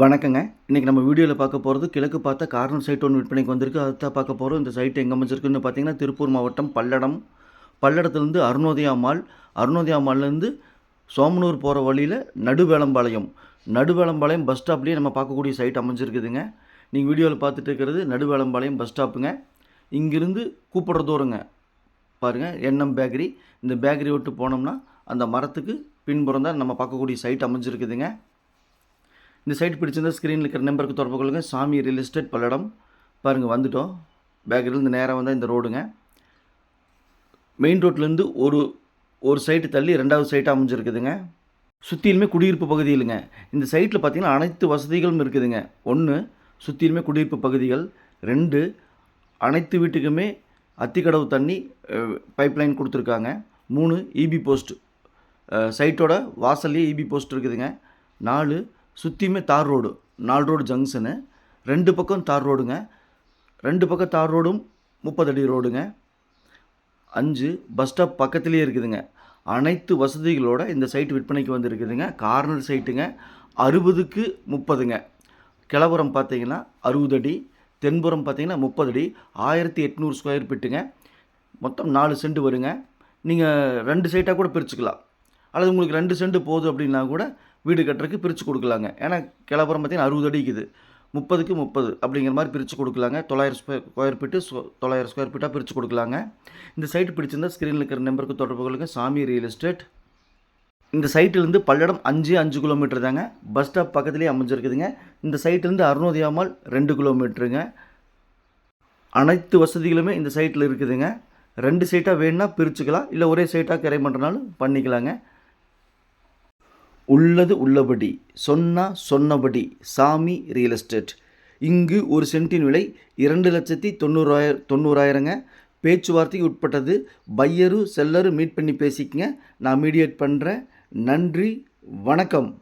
வணக்கங்க. இன்றைக்கி நம்ம வீடியோவில் பார்க்க போகிறது கிழக்கு பார்த்த கார்னர் சைட் ஒன்று விற்பனைக்கு வந்திருக்கு. அதை தான் பார்க்க போகிறோம் இந்த சைட் எங்கே அமைச்சிருக்குன்னு பார்த்தீங்கன்னா திருப்பூர் மாவட்டம் பல்லடம். பல்லடத்துலேருந்து அருணோதயா மால். அருணோதயா மால்லேருந்து சோமனூர் போகிற வழியில் நடுவேளம்பாளையம். நடுவேளம்பாளையம் பஸ் ஸ்டாப்லேயே நம்ம பார்க்கக்கூடிய சைட் அமைஞ்சிருக்குதுங்க. நீங்கள் வீடியோவில் பார்த்துட்டு இருக்கிறது நடுவேளம்பாளையம் பஸ் ஸ்டாப்புங்க. இங்கிருந்து கூப்பிட்ற தூரங்க. பாருங்கள் என்எம் பேக்கரி. இந்த பேக்கரி விட்டு போனோம்னா அந்த மரத்துக்கு பின்புறம் தான் நம்ம பார்க்கக்கூடிய சைட் அமைஞ்சிருக்குதுங்க. இந்த சைட் பிடிச்சிருந்தால் ஸ்க்ரீனில் இருக்கிற நம்பருக்கு தொடர்பு கொள்ளுங்கள் சாமி ரியல் எஸ்டேட் பல்லடம். பாருங்கள் வந்துட்டோம். பேக்கரிலேருந்து நேராக வந்தால் இந்த ரோடுங்க மெயின் ரோட்லேருந்து ஒரு ஒரு சைட்டு தள்ளி ரெண்டாவது சைட்டு அமைஞ்சிருக்குதுங்க. சுற்றிலுமே குடியிருப்பு பகுதியிலுங்க இந்த சைட்டில் பார்த்திங்கன்னா அனைத்து வசதிகளும் இருக்குதுங்க. ஒன்று சுற்றிலுமே குடியிருப்பு பகுதிகள். ரெண்டு அனைத்து வீட்டுக்குமே அத்திக்கடவு தண்ணி பைப்லைன் கொடுத்துருக்காங்க. மூணு இபி போஸ்ட் சைட்டோட வாசல்லையே இபி போஸ்ட் இருக்குதுங்க. நாலு சுற்றியுமே தார் ரோடு நாலு ரோடு ஜங்ஷனு ரெண்டு பக்கம் தார் ரோடுங்க. ரெண்டு பக்கம் தார் ரோடும் முப்பது அடி ரோடுங்க. அஞ்சு பஸ் ஸ்டாப் பக்கத்துலேயே இருக்குதுங்க. அனைத்து வசதிகளோட இந்த சைட் விற்பனைக்கு வந்திருக்குதுங்க. கார்னர் சைட்டுங்க அறுபதுக்கு முப்பதுங்க. கிளபுரம் பார்த்தீங்கன்னா அறுபது அடி தென்புறம் பார்த்தீங்கன்னா முப்பது அடி ஆயிரத்தி எட்நூறு ஸ்கொயர் ஃபீட்டுங்க மொத்தம் நாலு சென்ட் வருங்க. நீங்கள் ரெண்டு சைட்டாக கூட பிரிச்சுக்கலாம். அல்லது உங்களுக்கு ரெண்டு சென்ட் போதும் அப்படின்னா கூட வீடு கட்டுறதுக்கு பிரித்து கொடுக்கலாங்க. ஏன்னா கிளப்புறம் பார்த்தீங்கன்னா அறுபது அடிக்குது முப்பதுக்கு முப்பது அப்படிங்கிற மாதிரி பிரித்து கொடுக்கலாங்க. தொள்ளாயிரம் ஸ்கொயர் ஸ்கொயர் ஃபீட்டு தொள்ளாயிரம் ஸ்கொயர் ஃபீட்டாக பிரித்து கொடுக்கலாங்க. இந்த சைட்டு பிடிச்சிருந்தா ஸ்க்ரீனில் இருக்கிற நம்பருக்கு தொடர்பு கொள்ளுங்க. சாமி ரியல் எஸ்டேட் இந்த சைட்டிலேருந்து பல்லடம் அஞ்சு அஞ்சு கிலோமீட்டர் தாங்க. பஸ் ஸ்டாப் பக்கத்துலேயே அமைஞ்சிருக்குதுங்க. இந்த சைட்டிலேருந்து அருணோதயாமல் ரெண்டு கிலோமீட்டருங்க அனைத்து வசதிகளுமே இந்த சைட்டில் இருக்குதுங்க. ரெண்டு சைட்டாக வேணும்னா பிரிச்சுக்கலாம். இல்லை ஒரே சைட்டாக கிரை பண்ணுறனாலும் பண்ணிக்கலாங்க. உள்ளது உள்ளபடி சொன்னால் சொன்னபடி சாமி ரியல் எஸ்டேட் இங்கு ஒரு சென்ட்டின் விலை இரண்டு லட்சத்தி தொண்ணூறாயிர தொண்ணூறாயிரங்க. பேச்சுவார்த்தைக்கு உட்பட்டது. பையரும் செல்லரும் மீட் பண்ணி பேசிக்கங்க. நான் மீடியேட் பண்ணுறேன் நன்றி வணக்கம்.